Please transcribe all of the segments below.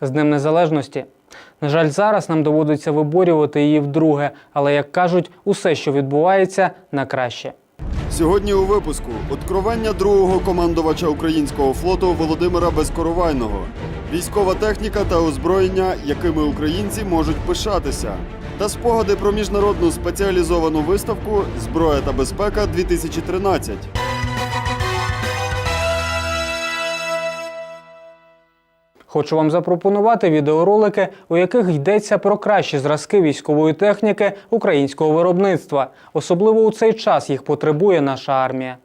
з Днем Незалежності. На жаль, зараз нам доводиться виборювати її вдруге, але як кажуть, усе, що відбувається, на краще. Сьогодні у випуску откровення другого командувача українського флоту Володимира Безкоровайного, військова техніка та озброєння, якими українці можуть пишатися, та спогади про міжнародну спеціалізовану виставку Зброя та безпека 2013 Хочу вам запропонувати відеоролики, у яких йдеться про кращі зразки військової техніки українського виробництва. Особливо у цей час їх потребує наша армія.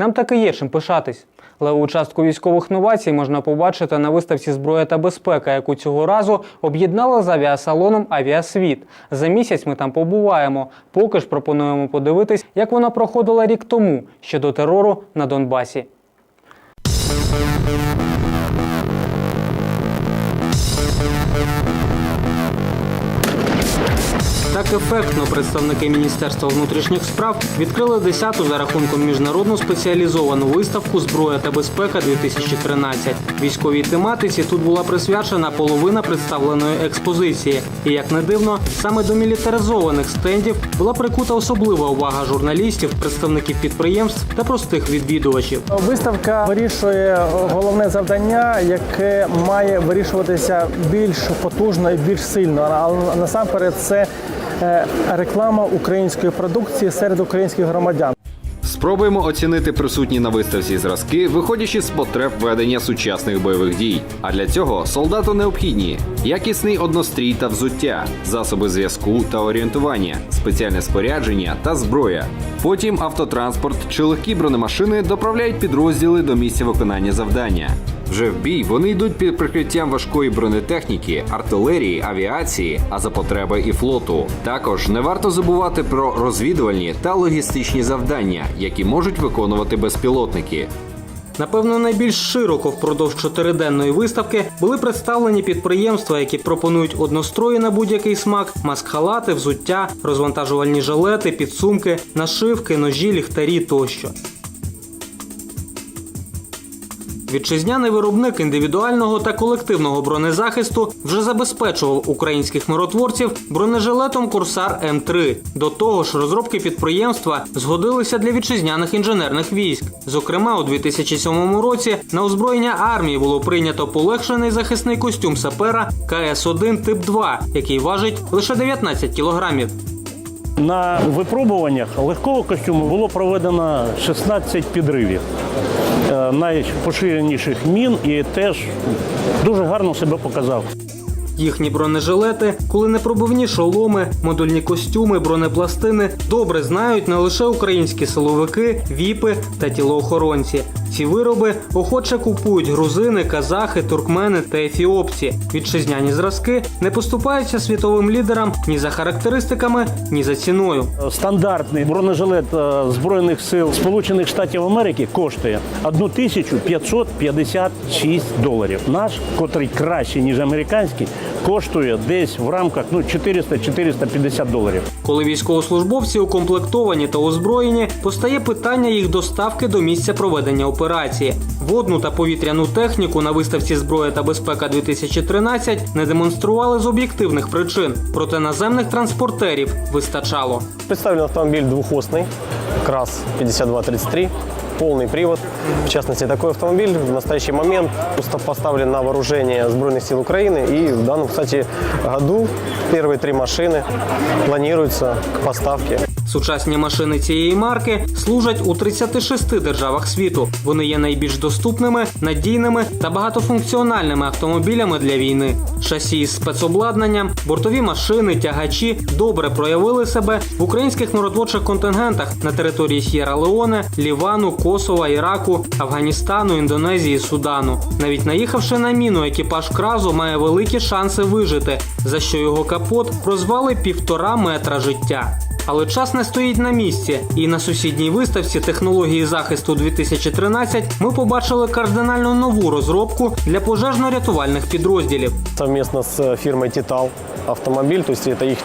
Нам таки є чим пишатись. Леву частку військових новацій можна побачити на виставці Зброя та безпека, яку цього разу об'єднала з авіасалоном Авіасвіт. За місяць ми там побуваємо. Поки ж пропонуємо подивитись, як вона проходила рік тому ще до терору на Донбасі. Ефектно представники Міністерства внутрішніх справ відкрили 10-ту за рахунком міжнародну спеціалізовану виставку Зброя та безпека 2013 Військовій тематиці тут була присвячена половина представленої експозиції. І як не дивно, саме до мілітаризованих стендів була прикута особлива увага журналістів, представників підприємств та простих відвідувачів. Виставка вирішує головне завдання, яке має вирішуватися більш потужно і більш сильно. Але насамперед це реклама української продукції серед українських громадян. Спробуємо оцінити присутні на виставці зразки, виходячи з потреб ведення сучасних бойових дій. А для цього солдату необхідні якісний однострій та взуття, засоби зв'язку та орієнтування, спеціальне спорядження та зброя. Потім автотранспорт чи легкі бронемашини доправляють підрозділи до місця виконання завдання. Вже в бій вони йдуть під прикриттям важкої бронетехніки, артилерії, авіації, а за потреби і флоту. Також не варто забувати про розвідувальні та логістичні завдання, які можуть виконувати безпілотники. Напевно, найбільш широко впродовж чотириденної виставки були представлені підприємства, які пропонують однострої на будь-який смак, маск-халати, взуття, розвантажувальні жилети, підсумки, нашивки, ножі, ліхтарі тощо. Вітчизняний виробник індивідуального та колективного бронезахисту вже забезпечував українських миротворців бронежилетом Курсар М3. До того ж, розробки підприємства згодилися для вітчизняних інженерних військ. Зокрема, у 2007 році на озброєння армії було прийнято полегшений захисний костюм сапера КС-1 тип 2, який важить лише 19 кілограмів. На випробуваннях легкого костюму було проведено 16 підривів найпоширеніших мін і теж дуже гарно себе показав. Їхні бронежилети, коли не пробивні шоломи, модульні костюми, бронепластини добре знають не лише українські силовики, віпи та тілоохоронці. Ці вироби охоче купують грузини, казахи, туркмени та ефіопці. Вітчизняні зразки не поступаються світовим лідерам ні за характеристиками, ні за ціною. Стандартний бронежилет е, Збройних сил Сполучених Штатів Америки коштує 1556 доларів. Наш, котрий кращий, ніж американський, коштує десь в рамках ну, 400-450 доларів. Коли військовослужбовці укомплектовані та озброєні, постає питання їх доставки до місця проведення операції. Водну та повітряну техніку на виставці Зброя та безпека 2013 не демонстрували з об'єктивних причин, проте наземних транспортерів вистачало. Представлен автомобіль двохосний, КРАС 5233, полный привод. В частности, такой автомобиль в настоящий момент просто поставлен на вооружение Сбройных сил Украины. И в данном, кстати, году первые три машины планируются к поставке. Сучасні машини цієї марки служать у 36 державах світу. Вони є найбільш доступними, надійними та багатофункціональними автомобілями для війни. Шасі з спецобладнанням, бортові машини, тягачі добре проявили себе в українських миротворчих контингентах на території С'єра Леоне, Лівану, Косова, Іраку, Афганістану, Індонезії, Судану. Навіть наїхавши на міну, екіпаж кразу має великі шанси вижити, за що його капот прозвали півтора метра життя. Але час не стоїть на місці, і на сусідній виставці технології захисту 2013 ми побачили кардинально нову розробку для пожежно-рятувальних підрозділів. Совместно с фирмой «Титал» автомобиль, то есть это их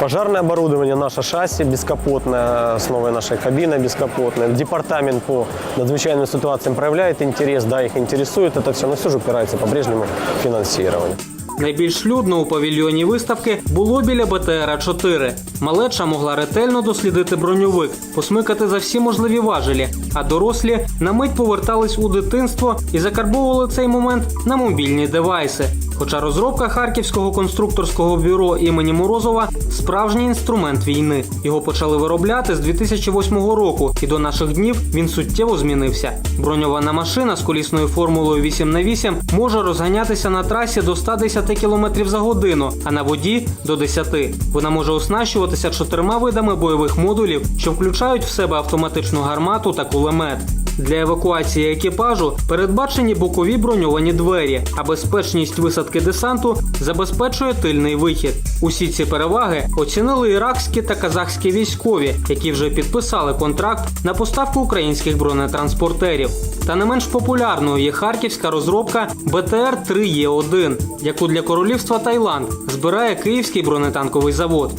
пожарное оборудование, наше шасси бескапотное, с новой нашей кабиной бескапотной. Департамент по надзвычайным ситуациям проявляет интерес, да, их интересует это все, но все же упирается по-прежнему в финансирование. Найбільш людно у павільйоні виставки було біля БТРа-4. Малеча могла ретельно дослідити броньовик, посмикати за всі можливі важелі, а дорослі на мить повертались у дитинство і закарбовували цей момент на мобільні девайси. Хоча розробка Харківського конструкторського бюро імені Морозова справжній інструмент війни. Його почали виробляти з 2008 року, і до наших днів він суттєво змінився. Броньована машина з колісною формулою 8 х 8 може розганятися на трасі до 110 км за годину, а на воді до 10. Вона може оснащуватися чотирма видами бойових модулів, що включають в себе автоматичну гармату та кулемет. Для евакуації екіпажу передбачені бокові броньовані двері, а безпечність висадки десанту забезпечує тильний вихід. Усі ці переваги оцінили іракські та казахські військові, які вже підписали контракт на поставку українських бронетранспортерів. Та не менш популярною є харківська розробка БТР 3 Е1, яку для королівства Таїланд збирає київський бронетанковий завод.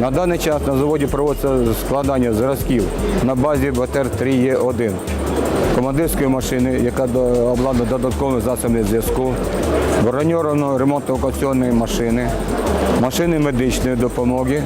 На даний час на заводі проводиться складання зразків на базі БТР-3Е1 командирської машини, яка обладнана додатковими засобами зв'язку, броньованої ремонтно-евакуаційної машини, машини медичної допомоги,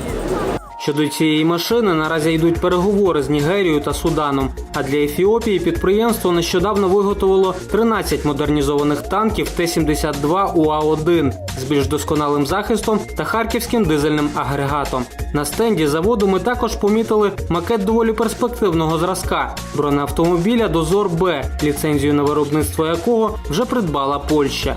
Щодо цієї машини наразі йдуть переговори з Нігерією та Суданом. А для Ефіопії підприємство нещодавно виготовило 13 модернізованих танків Т-72 УА-1 з більш досконалим захистом та харківським дизельним агрегатом. На стенді заводу ми також помітили макет доволі перспективного зразка бронеавтомобіля Дозор Б, ліцензію на виробництво якого вже придбала Польща.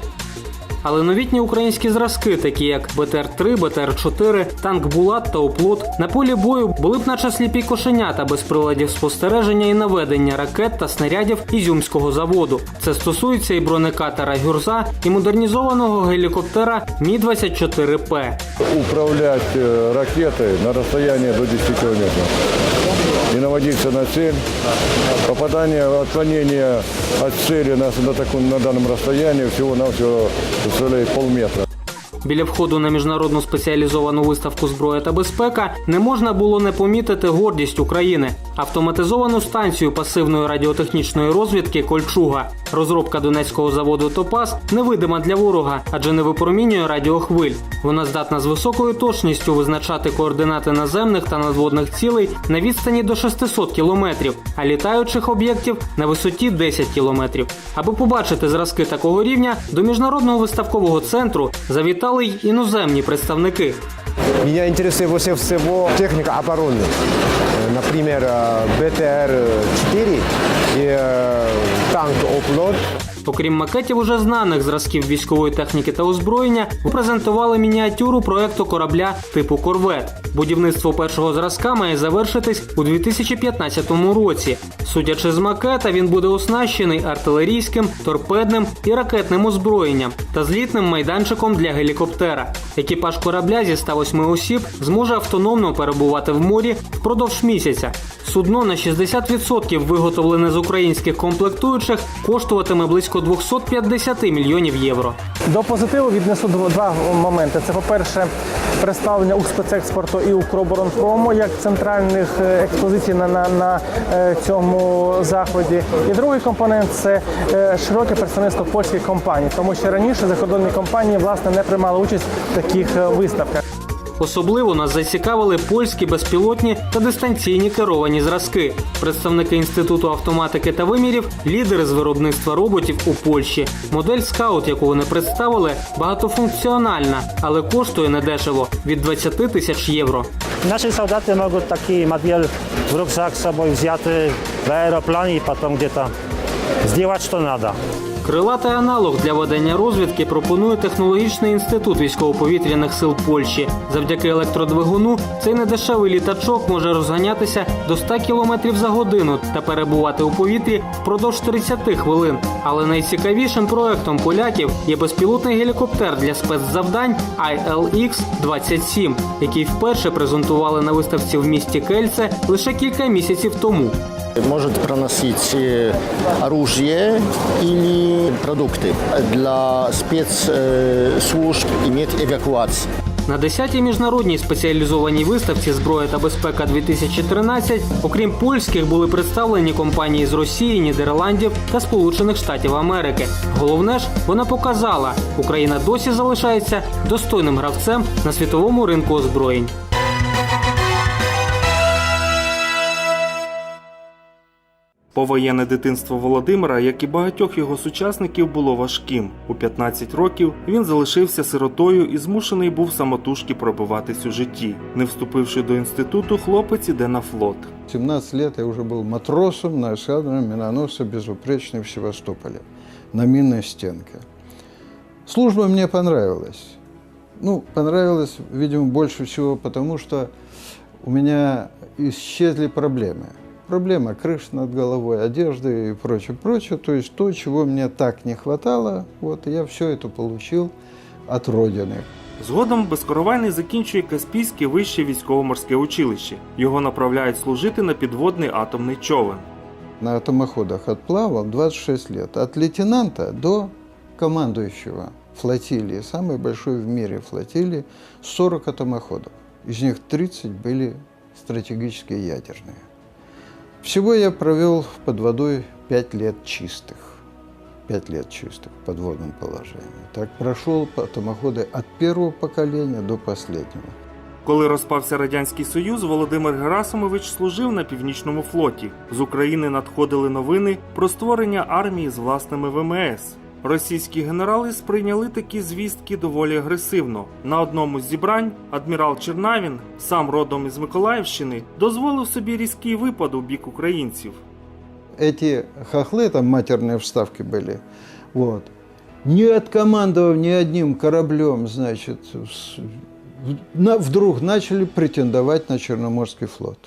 Але новітні українські зразки, такі як БТР-3, БТР-4, танк Булат та Оплот, на полі бою були б наче сліпі кошенята без приладів спостереження і наведення ракет та снарядів Ізюмського заводу. Це стосується і бронекатера Гюрза, і модернізованого гелікоптера Мі-24П. управлять э, ракетой на расстоянии до 10 километров и наводиться на цель. Попадание, отклонение от цели на, на, таком, на данном расстоянии всего-навсего составляет полметра. Біля входу на міжнародну спеціалізовану виставку зброя та безпека не можна було не помітити гордість України автоматизовану станцію пасивної радіотехнічної розвідки Кольчуга. Розробка донецького заводу Топас невидима для ворога, адже не випромінює радіохвиль. Вона здатна з високою точністю визначати координати наземних та надводних цілей на відстані до 600 кілометрів, а літаючих об'єктів на висоті 10 кілометрів. Аби побачити зразки такого рівня, до міжнародного виставкового центру завітали й іноземні представники. Меня интересует больше всего техника обороны. Э, Например, э, БТР-4 и э, танк «Оплот». Окрім макетів уже знаних зразків військової техніки та озброєння, презентували мініатюру проекту корабля типу Корвет. Будівництво першого зразка має завершитись у 2015 році. Судячи з макета, він буде оснащений артилерійським, торпедним і ракетним озброєнням та злітним майданчиком для гелікоптера. Екіпаж корабля зі 108 осіб зможе автономно перебувати в морі впродовж місяця. Судно на 60% виготовлене з українських комплектуючих коштуватиме близько 250 мільйонів євро. До позитиву віднесу два моменти. Це, по-перше, представлення Укрспецекспорту і Укроборонпрому як центральних е, експозицій на, на, на е, цьому заході. І другий компонент це е, широке представництво польських компаній, тому що раніше закордонні компанії власне не приймали участь в таких виставках. Особливо нас зацікавили польські безпілотні та дистанційні керовані зразки. Представники інституту автоматики та вимірів, лідери з виробництва роботів у Польщі. Модель скаут, яку вони представили, багатофункціональна, але коштує недешево від 20 тисяч євро. Наши солдаты могут такие модель в рюкзак с собой взяты в аэроплане и потом где-то сделать, что надо. Крилатий аналог для ведення розвідки пропонує технологічний інститут військово-повітряних сил Польщі. Завдяки електродвигуну цей недешевий літачок може розганятися до 100 км за годину та перебувати у повітрі впродовж 30 хвилин. Але найцікавішим проектом поляків є безпілотний гелікоптер для спецзавдань ILX-27, який вперше презентували на виставці в місті Кельце лише кілька місяців тому. Может проносить э, оружие или продукты. Для спецслужб иметь эвакуацию. На 10-й міжнародній спеціалізованій виставці Зброя та безпека 2013 окрім польських були представлені компанії з Росії, Нідерландів та Сполучених Штатів Америки. Головне ж, вона показала, Україна досі залишається достойним гравцем на світовому ринку озброєнь. Повоєнне дитинство Володимира, як і багатьох його сучасників, було важким. У 15 років він залишився сиротою і змушений був самотужки пробиватись у житті. Не вступивши до інституту, хлопець іде на флот. 17 лет я уже был матросом на эскадроне миноносца «Безупречный» в Севастополе на минной стенке. Служба мне понравилась. Ну, понравилась, видимо, больше всего потому, что у меня исчезли проблемы. Проблема крыш над головой, одежды и прочее, прочее. То есть то, чего мне так не хватало, вот я все это получил от Родины. Згодом Безкоровайний закінчує Каспійське вище військово-морське училище. Його направляють служити на підводний атомний човен. на атомоходах отплавал 26 лет. От лейтенанта до командующего флотилии, самой большой в мире флотилии, 40 атомоходов. из них 30 были стратегические ядерные. Всего я провел под водой 5 лет чистых. 5 лет чистых в подводном положении. Так прошел атомоходы от первого поколения до последнего. Коли розпався радянський союз, Володимир Герасимович служив на північному флоті. З України надходили новини про створення армії з власними ВМС. Російські генерали сприйняли такі звістки доволі агресивно. На одному з зібрань адмірал Чернавін, сам родом із Миколаївщини, дозволив собі різкий випад у бік українців. Эти хохлы, там матерные вставки были, вот, не откомандовав ни одним кораблем, значит, с- в- на- вдруг начали претендовать на Черноморский флот.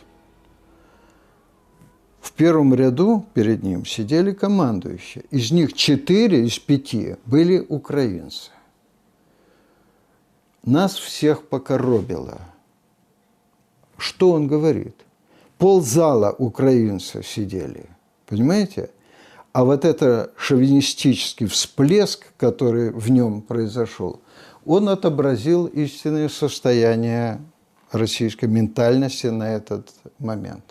В первом ряду перед ним сидели командующие. Из них четыре из пяти были украинцы. Нас всех покоробило. Что он говорит? Ползала украинцы сидели. Понимаете? А вот это шовинистический всплеск, который в нем произошел, он отобразил истинное состояние российской ментальности на этот момент.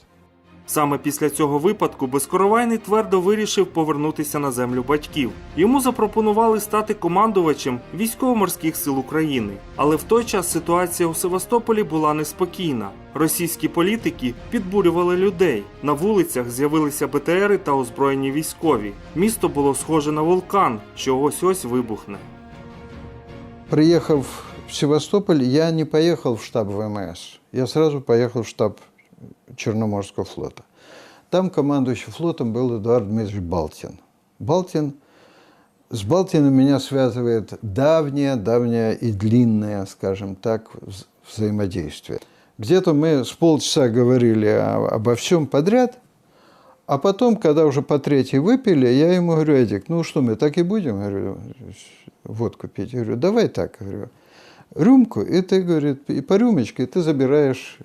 Саме після цього випадку Безкоровайний твердо вирішив повернутися на землю батьків. Йому запропонували стати командувачем військово-морських сил України. Але в той час ситуація у Севастополі була неспокійна. Російські політики підбурювали людей. На вулицях з'явилися БТРи та озброєні військові. Місто було схоже на вулкан, що ось ось вибухне. Приехав в Севастополь, я не поехал в штаб ВМС. Я сразу поехал в штаб Черноморского флота. Там командующий флотом был Эдуард Дмитриевич Балтин. Балтин, с Балтином меня связывает давнее, давнее и длинное, скажем так, вз- взаимодействие. Где-то мы с полчаса говорили обо всем подряд, а потом, когда уже по третьей выпили, я ему говорю, Эдик, ну что, мы так и будем, говорю, водку пить? Я говорю, давай так, говорю, рюмку, и ты, говорит, и по рюмочке ты забираешь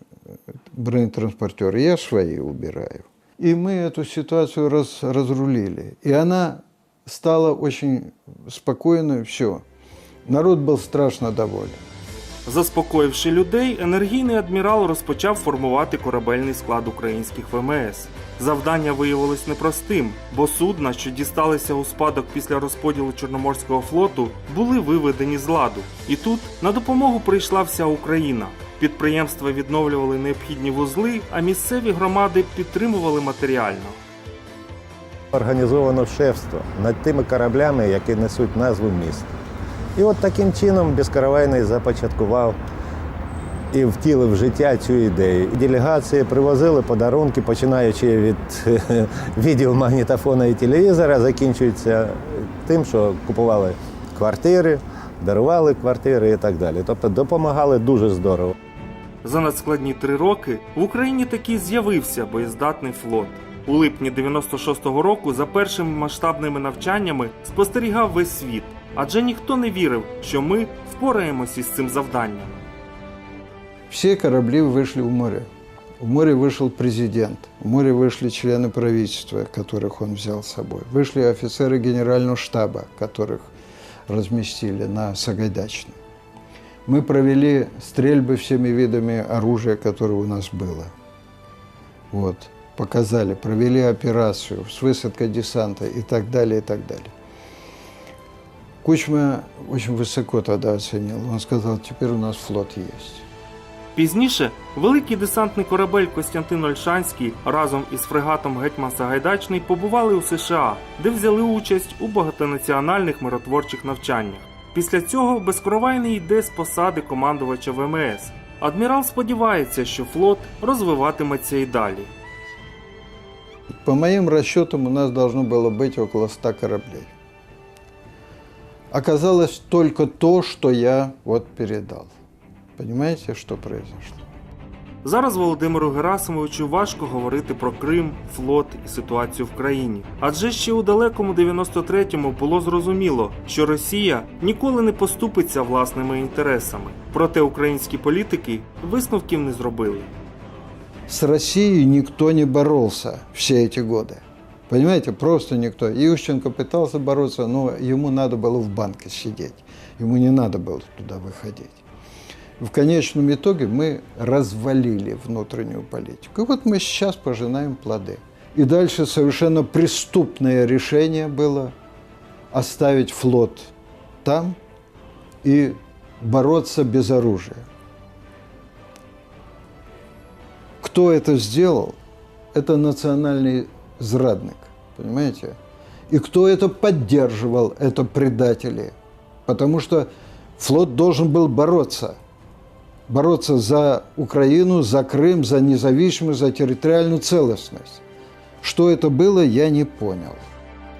бронетранспортер, я свои убираю. И мы эту ситуацию раз, разрулили. И она стала очень спокойной, все. Народ был страшно доволен. Заспокоївши людей, енергійний адмірал розпочав формувати корабельний склад українських ВМС. Завдання виявилось непростим, бо судна, що дісталися у спадок після розподілу Чорноморського флоту, були виведені з ладу. І тут на допомогу прийшла вся Україна. Підприємства відновлювали необхідні вузли, а місцеві громади підтримували матеріально. Організовано шефство над тими кораблями, які несуть назву міста. І от таким чином Безкаравайний започаткував і втілив в життя цю ідею. Делегації привозили подарунки, починаючи від відеомагнітофона і телевізора, закінчується тим, що купували квартири, дарували квартири і так далі. Тобто допомагали дуже здорово. За надскладні три роки в Україні таки з'явився боєздатний флот. У липні 96-го року за першими масштабними навчаннями спостерігав весь світ, адже ніхто не вірив, що ми впораємося із цим завданням. Все корабли вышли в море. В море вышел президент, в море вышли члены правительства, которых он взял с собой. Вышли офицеры генерального штаба, которых разместили на Сагайдачном. Мы провели стрельбы всеми видами оружия, которое у нас было. Вот, показали, провели операцию с высадкой десанта и так далее, и так далее. Кучма очень высоко тогда оценил. Он сказал, теперь у нас флот есть. Пізніше великий десантний корабель Костянтин Ольшанський разом із фрегатом Гетьман Сагайдачний побували у США, де взяли участь у багатонаціональних миротворчих навчаннях. Після цього безкровайний йде з посади командувача ВМС. Адмірал сподівається, що флот розвиватиметься і далі. По моим расчетам, у нас должно было быть около 100 кораблей. Оказалось только то, что я вот передал. Понимаете, что произошло? Зараз Володимиру Герасимовичу важко говорити про Крим, флот і ситуацію в країні. Адже ще у далекому 93-му було зрозуміло, що Росія ніколи не поступиться власними інтересами. Проте українські політики висновків не зробили. С Россией никто не боролся все эти годы. Понимаете, просто никто. Ющенко пытался бороться, но ему надо было в банке сидеть. Ему не надо было туда выходить. В конечном итоге мы развалили внутреннюю политику. И вот мы сейчас пожинаем плоды. И дальше совершенно преступное решение было оставить флот там и бороться без оружия. Кто это сделал? Это национальный зрадник, понимаете? И кто это поддерживал? Это предатели. Потому что флот должен был бороться. Бороться за Украину, за Крым, за независимость, за территориальную целостность. Что это было, я не понял.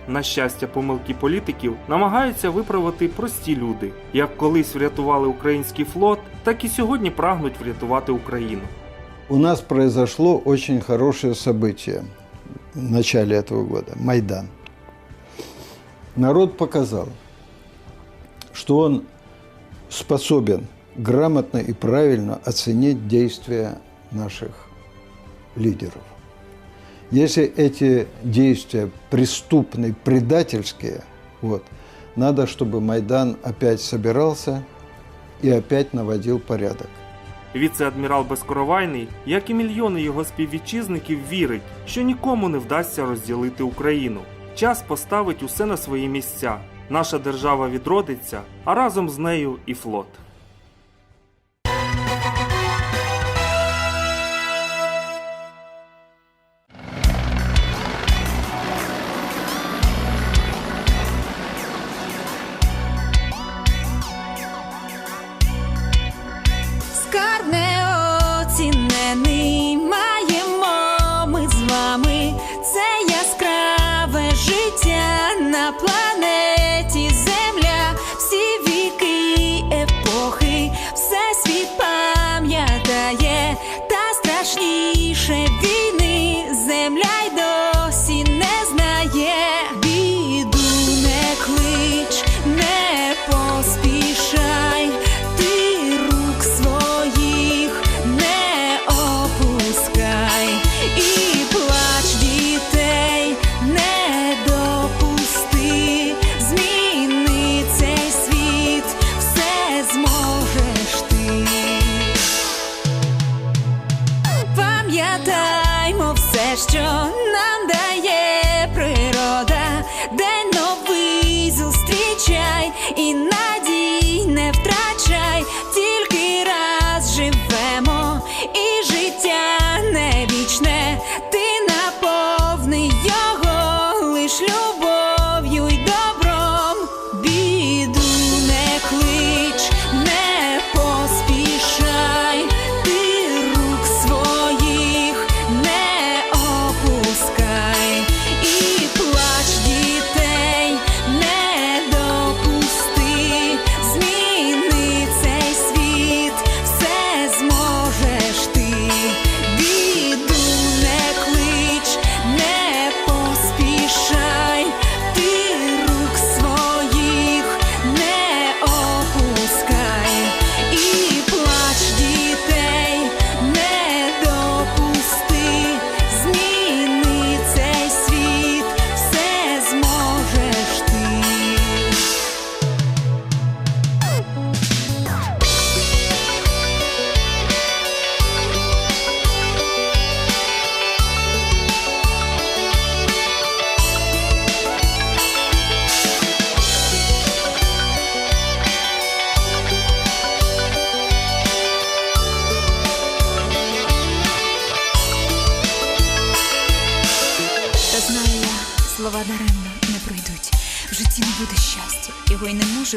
На щастя, помилки політиків намагаються виправити прості люди. Як колись врятували український флот, так і сьогодні прагнуть врятувати Україну. У нас произошло очень хорошее событие в начале этого года – Майдан. Народ показал, что он способен грамотно и правильно оценить действия наших лидеров. Если эти действия преступные, предательские, вот, надо, чтобы Майдан опять собирался и опять наводил порядок. Віце-адмірал Безкоровайний, як і мільйони його співвітчизників, вірить, що нікому не вдасться розділити Україну. Час поставить усе на свої місця. Наша держава відродиться, а разом з нею і флот.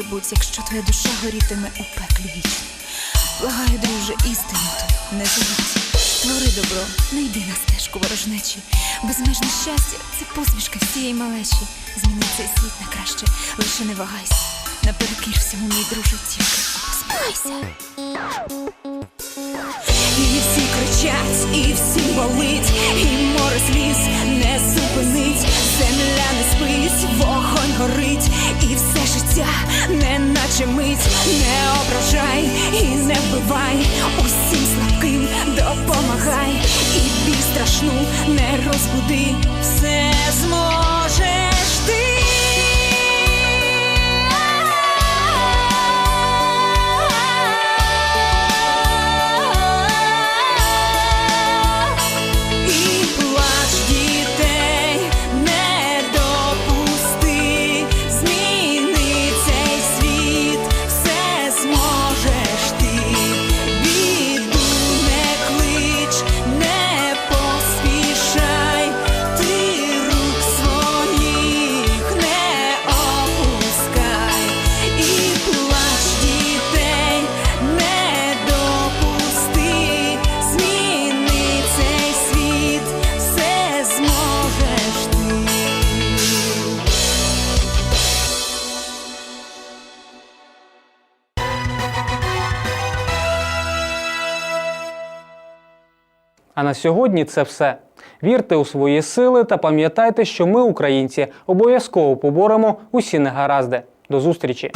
Бути, якщо твоя душа горітиме у пеклі вічно. Благаю, друже, істину ту не забудь. Твори добро, не йди на стежку ворожнечі. Безмежне щастя це посмішка всієї малечі. Зміни цей світ на краще, лише не вагайся. Наперекір всьому, мій друже, тільки посміхайся. І всі кричать, і всім болить, і море сліз горить, і все життя не наче мить, не ображай і не вбивай, усім слабким допомагай, і біль страшну не розбуди, все зможеш ти. На сьогодні це все. Вірте у свої сили та пам'ятайте, що ми, українці, обов'язково поборемо усі негаразди. До зустрічі!